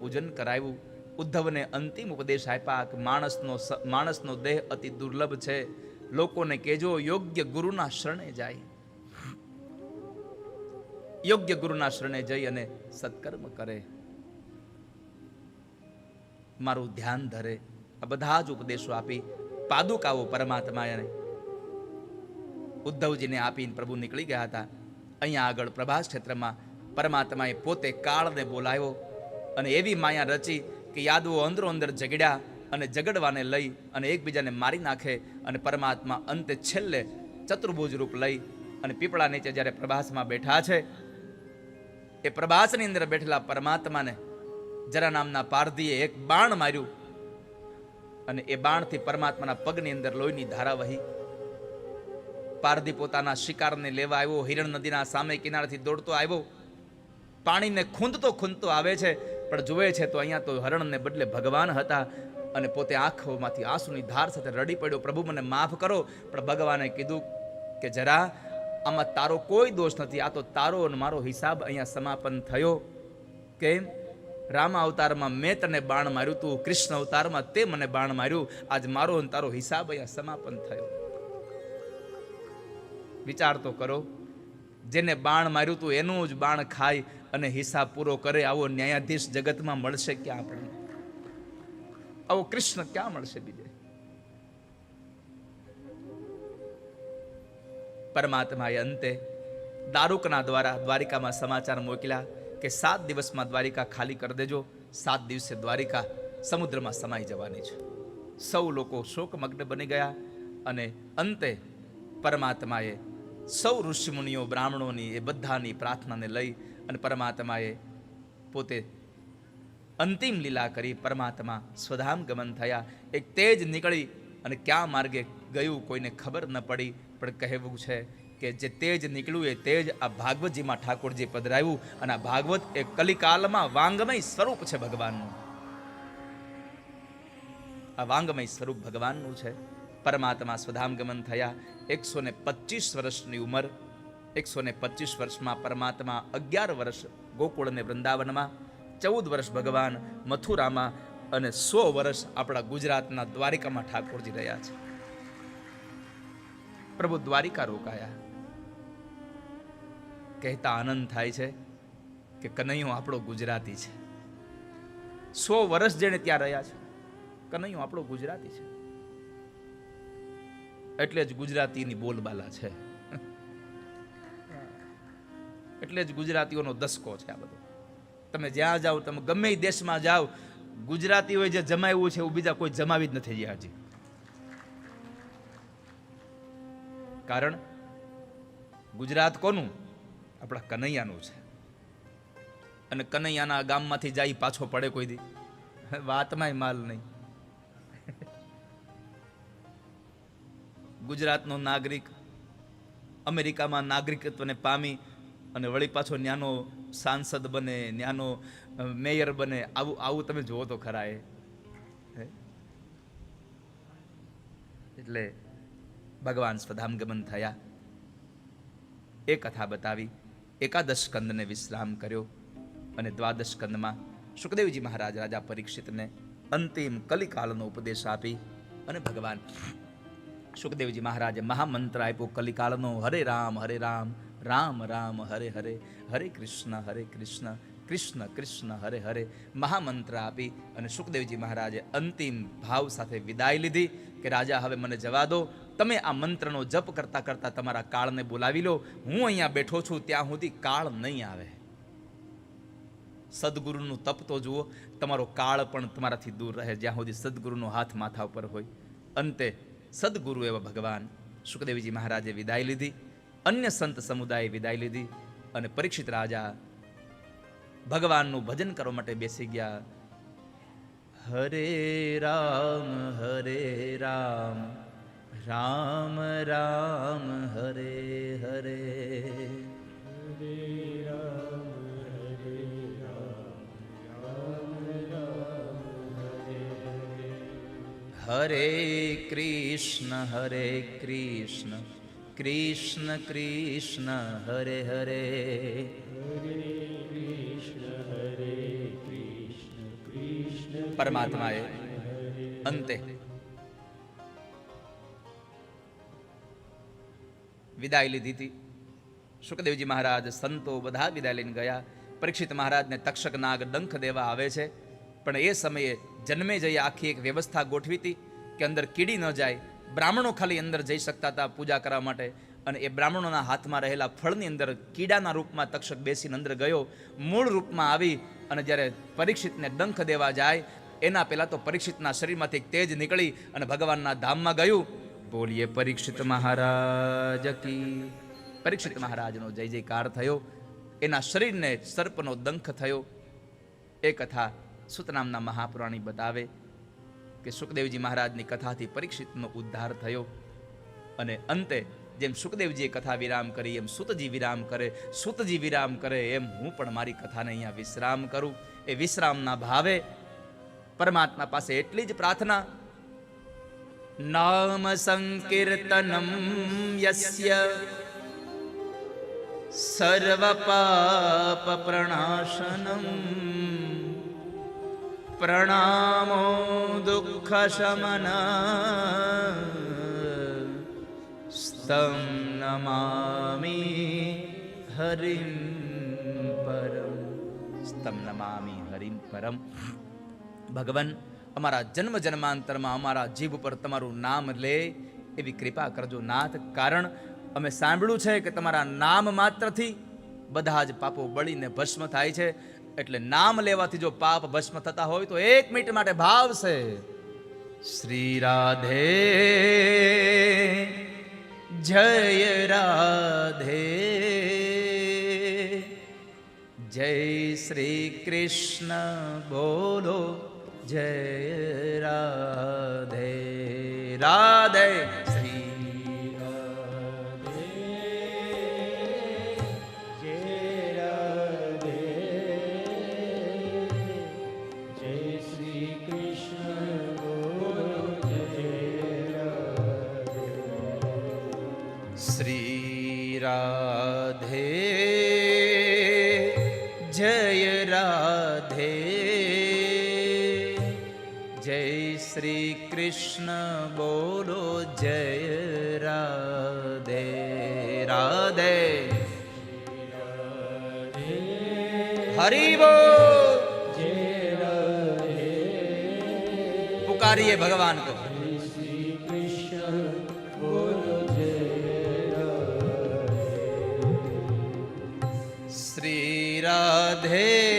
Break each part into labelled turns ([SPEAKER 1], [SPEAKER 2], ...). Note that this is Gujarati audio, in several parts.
[SPEAKER 1] પૂજન કરાવ્યું. ઉદ્ધવને અંતિમ ઉપદેશ આપ્યા કે માણસનો માણસનો દેહ અતિ દુર્લભ છે. લોકોને કેજો યોગ્ય ગુરુના શરણે જાય. યોગ્ય ગુરુના શરણે જઈ અને સત્કર્મ કરે. મારું ધ્યાન ધરે. આ બધા જ ઉપદેશો આપી પાદુકાઓ પરમાત્માએ ઉદ્ધવજીને આપીને પ્રભુ નીકળી ગયા હતા. અહીંયા આગળ પ્રભાસ ક્ષેત્રમાં પરમાત્માએ પોતે કાળને બોલાવ્યો. અને એવી માયા રચી કે યાદવો અંદરો અંદર ઝઘડ્યા અને ઝઘડવાને લઈ અને એકબીજાને મારી નાખે અને પરમાત્મા અંતે છેલ્લે ચતુર્ભુજ રૂપ લઈ અને પીપળા નીચે જ્યારે પ્રભાસમાં બેઠા છે, એ પ્રભાસની અંદર બેઠેલા પરમાત્માને જરા નામના પારધીએ એક બાણ માર્યું અને એ બાણથી પરમાત્માના પગની અંદર લોહીની ધારા વહી. પારધી પોતાના શિકારને લેવા આવ્યો, હિરણ નદીના સામે કિનારેથી દોડતો આવ્યો. પાણીને ખૂંદતો ખૂંદતો આવે છે. પણ જુએ છે તો અહીંયા તો હરણને બદલે ભગવાન હતા અને પોતે આંખોમાંથી આંસુની ધાર સાથે રડી પડ્યો. પ્રભુ, મને માફ કરો, પણ ભગવાને કીધું કે જરા, આમાં તારો કોઈ દોષ નથી. આ તો તારો અને મારો હિસાબ અહીંયા સમાપન થયો. કેમ? રામ અવતારમાં મેં તને બાણ માર્યું, તું કૃષ્ણ અવતારમાં તે મને બાણ માર્યું. આજ મારો અને તારો હિસાબ અહીંયા સમાપન થયો. વિચાર તો કરો. જેને બાણ માર્યું તું, એનું જ બાણ ખાય અને હિસાબ પૂરો કરે. આવો ન્યાયાધીશ જગતમાં મળશે ક્યાં આપણને આવો કૃષ્ણ ક્યાં મળશે બીજે? પરમાત્માએ અંતે દારૂકના દ્વારા દ્વારિકામાં સમાચાર મોકલ્યા કે સાત દિવસમાં દ્વારિકા ખાલી કરી દેજો. સાત દિવસે દ્વારિકા સમુદ્રમાં સમાઈ જવાની છે. સૌ લોકો શોકમગ્ન બની ગયા અને અંતે પરમાત્માએ સૌ ઋષિમુનિઓ, બ્રાહ્મણોની એ બધાની પ્રાર્થનાને લઈ અને પરમાત્માએ પોતે અંતિમ લીલા કરી પરમાત્મા સ્વધામ ગમન થયા. એક તેજ નીકળી અને ક્યાં માર્ગે ગયું કોઈને ખબર ન પડી, પણ કહેવું છે કે જે તેજ નીકળ્યું એ તેજ આ ભાગવતજીમાં ઠાકોરજી પધરાવ્યું અને આ ભાગવત એ કલિકાલમાં વાંગમય સ્વરૂપ છે ભગવાનનું. આ વાંગમય સ્વરૂપ ભગવાનનું છે. પરમાત્મા સ્વધામ ગમન થયા. એકસો ને પચીસ વર્ષની ઉંમર, એકસો ને પચીસ વર્ષમાં પરમાત્મા અગિયાર વર્ષ ગોકુળ અને વૃંદાવનમાં, ચૌદ વર્ષ ભગવાન મથુરામાં અને સો વર્ષ આપણા ગુજરાતના દ્વારિકામાં ઠાકોરજી રહ્યા છે. પ્રભુ દ્વારિકા રોકાયા. કહેતા આનંદ થાય છે કે કનૈયો આપણો ગુજરાતી છે. સો વર્ષ જેણે ત્યાં રહ્યા છે. કનૈયો આપણો ગુજરાતી છે. એટલે જ ગુજરાતીની બોલબાલા છે. એટલે જ ગુજરાતીઓનો દસકો છે આ બધો. તમે જ્યાં જાઓ, તમે ગમે દેશમાં જાઓ, ગુજરાતીઓએ જે જમાવ્યું છે એવું બીજા કોઈ જમાવી જ નથી જ્યાં હજી. કારણ ગુજરાત કોનું? આપણા કનૈયાનું છે. અને કનૈયાના ગામમાંથી જાય પાછો પડે કોઈ દી. વાતમાંય માલ નહીં. ગુજરાતનો નાગરિક, અમેરિકામાં નાગરિકત્વને પામી અને વળી પાછો ન્યાનો સાંસદ બને, ન્યાનો મેયર બને, આવું આવું તમે જુઓ તો ખરા એ. એટલે ભગવાન સ્વધામગમન થયા. એ કથા બતાવી, એકાદશ સ્કંદને વિશ્રામ કર્યો અને દ્વાદશ સ્કંદમાં સુખદેવજી મહારાજ રાજા પરીક્ષિતને અંતિમ કલિકાલનો ઉપદેશ આપી અને ભગવાન સુખદેવજી મહારાજે મહામંત્ર આપ્યો, કલિકાળનો હરે રામ હરે રામ રામ રામ, હરે હરે હરે કૃષ્ણ હરે કૃષ્ણ કૃષ્ણ કૃષ્ણ, હરે હરે. મહામંત્ર આપી અને સુખદેવજી મહારાજે અંતિમ ભાવ સાથે વિદાય લીધી કે, રાજા, હવે મને જવા દો. તમે આ મંત્રનો જપ કરતાં કરતાં તમારા કાળને બોલાવી લો. હું અહીંયા બેઠો છું, ત્યાં સુધી કાળ નહીં આવે. સદગુરુનું તપ તો જુઓ, તમારો કાળ પણ તમારાથી દૂર રહે, જ્યાં સુધી સદગુરુનો હાથ માથા ઉપર હોય. અંતે સદગુરુ એવા ભગવાન સુખદેવજી મહારાજે વિદાય લીધી, અન્ય સંત સમુદાયે વિદાય લીધી અને પરીક્ષિત રાજા ભગવાનનું ભજન કરવા માટે બેસી ગયા. હરે રામ હરે રામ રામ રામ, હરે હરે. હરે કૃષ્ણ હરે કૃષ્ણ કૃષ્ણ કૃષ્ણ હરે હરે પરમાત્માએ અંતે વિદાય લીધી હતી સુખદેવજી મહારાજ સંતો બધા વિદાય લઈને ગયા પરીક્ષિત મહારાજને તક્ષક નાગ ડંખ દેવા આવે છે પણ એ સમયે જન્મે જઈ આખી એક વ્યવસ્થા ગોઠવી હતી કે અંદર કીડી ન જાય, બ્રાહ્મણો ખાલી અંદર જઈ શકતા હતા પૂજા કરવા માટે અને એ બ્રાહ્મણોના હાથમાં રહેલા ફળની અંદર કીડાના રૂપમાં તક્ષક બેસીને અંદર ગયો, મૂળ રૂપમાં આવી અને જ્યારે પરીક્ષિતને ડંખ દેવા જાય, એના પહેલાં તો પરીક્ષિતના શરીરમાંથી તેજ નીકળી અને ભગવાનના ધામમાં ગયું. બોલીએ, પરીક્ષિત મહારાજ કી. પરીક્ષિત મહારાજનો જય જયકાર થયો. એના શરીરને સર્પનો દંખ થયો. એ કથા સુત નામના મહાપુરાણી બતાવે કે સુખદેવજી મહારાજની કથાથી પરીક્ષિતનો ઉદ્ધાર થયો. અને અંતે જેમ સુખદેવજીએ કથા વિરામ કરી, એમ સુતજી વિરામ કરે, સુતજી વિરામ કરે એમ હું પણ મારી કથાને અહીંયા વિશ્રામ કરું. એ વિશ્રામના ભાવે પરમાત્મા પાસે એટલી જ પ્રાર્થના, નામ સંકીર્તનમ યસ્ય સર્વ પાપ પ્રણાશનમ પ્રણામો દુઃખ શમન. સ્તમ નમામી હરિમ પરમ. સ્તમ નમામી હરિમ પરમ. ભગવાન, અમારા જન્મ જન્માંતરમાં અમારા જીભ ઉપર તમારું નામ લે એવી કૃપા કરજો નાથ, કારણ અમે સાંભળ્યું છે કે તમારા નામ માત્રથી બધા જ પાપો બળીને ભસ્મ થાય છે. એટલે નામ લેવાથી જો પાપ ભસ્મ થતા હોય તો એક મિનિટ માટે ભાવશે, શ્રી રાધે, જય રાધે, જય શ્રી કૃષ્ણ, બોલો જય રાધે રાધે. કૃષ્ણ બોલો જય રાધે રાધે. હરિવો પુકારીએ ભગવાન કો શ્રી રાધે.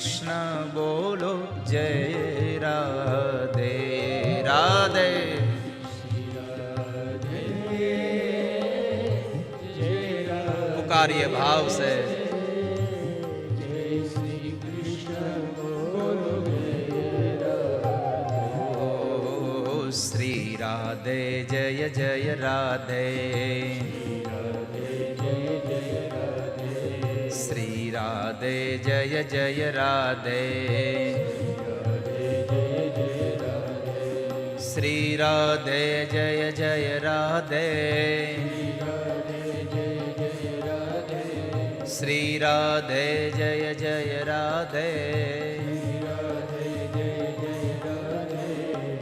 [SPEAKER 1] કૃષ્ણ બોલો જય રાધે રાધે. પુકારીએ ભાવ છે શ્રી રાધે જય જય રાધે. શ્રી રાધે જય જય રાધે શ્રી રાધે જય જય રાધે શ્રી રાધે જય જય રાધે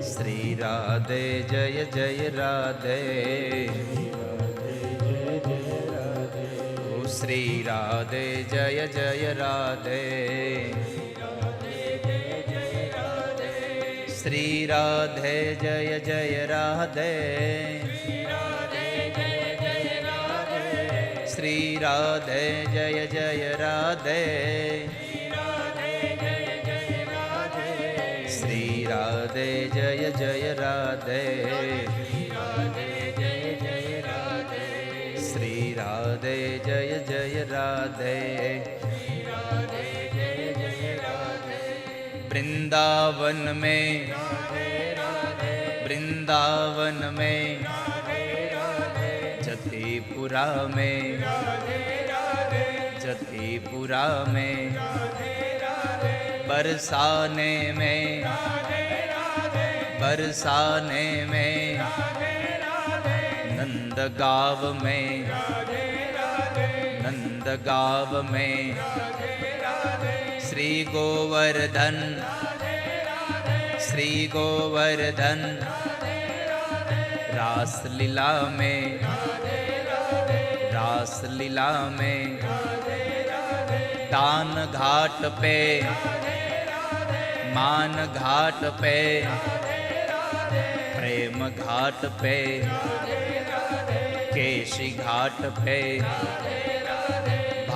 [SPEAKER 1] શ્રી રાધે જય જય श्री राधे जय जय राधे। श्री राधे जय जय राधे। श्री राधे जय जय राधे। श्री राधे जय जय राधे। જય જય રાધે वृंदावन में वृंदावन में जतीपुरा में जतीपुरा में बरसाने में बरसाने में नंदगांव में नंदगांव में। श्री गोवर्धन श्री गोवर्धन रास लीला में रास लीला में। दान घाट पे मान घाट पे प्रेम घाट पे केशी घाट पे।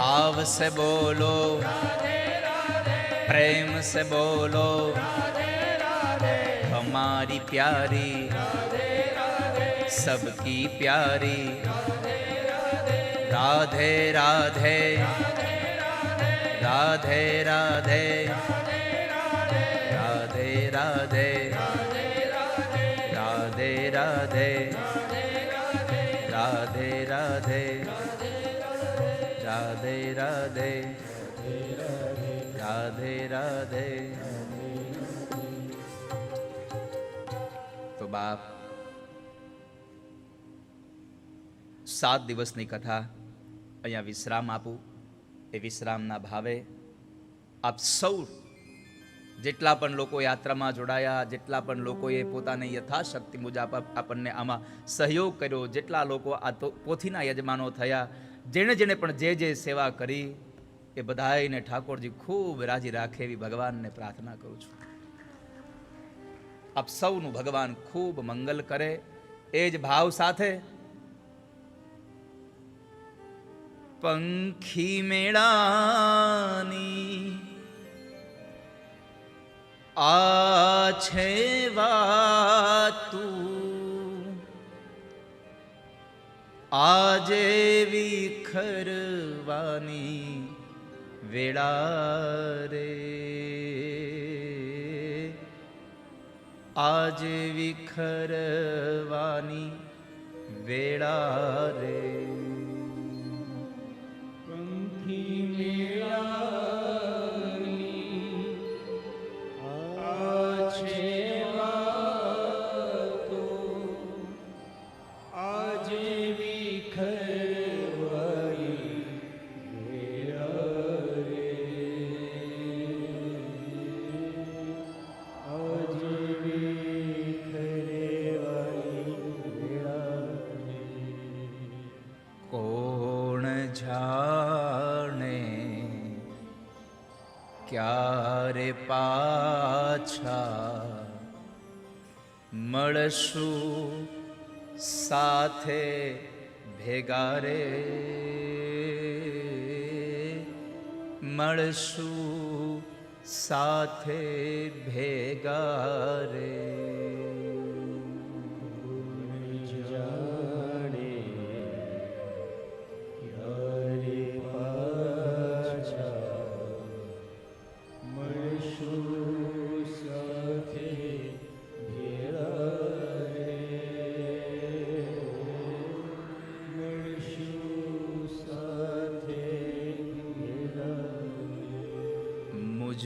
[SPEAKER 1] भाव से बोलो। प्रेम से बोलो। हमारी प्यारी, सबकी प्यारी। राधे राधे। राधे राधे। राधे राधे। राधे राधे। राधे राधे। રાધે રાધે. રાધે રાધે. તો બાપ, સાત દિવસની કથા અહીંયા વિશ્રામ આપું. એ વિશ્રામના ભાવે આપ સૌ જેટલા પણ લોકો યાત્રામાં જોડાયા, જેટલા પણ લોકોએ પોતાની યથાશક્તિ મુજબ આપણને આમાં સહયોગ કર્યો, જેટલા લોકો આ પોથીના યજમાનો થયા જેણે જેણે પણ જે જે સેવા કરી, એ બધાને ઠાકોરજી ખૂબ રાજી રાખે એવી ભગવાનને પ્રાર્થના કરું છું. આપ સૌનું ભગવાન ખૂબ મંગલ કરે. એ જ ભાવ સાથે પંખી મેળાની આ છે વાતું આજે વિખરવાની વેળા રે આજે વિખરવાની વેળા રે મળશું સાથે ભેગા રે. મળશું સાથે ભેગા રે.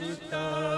[SPEAKER 2] सीता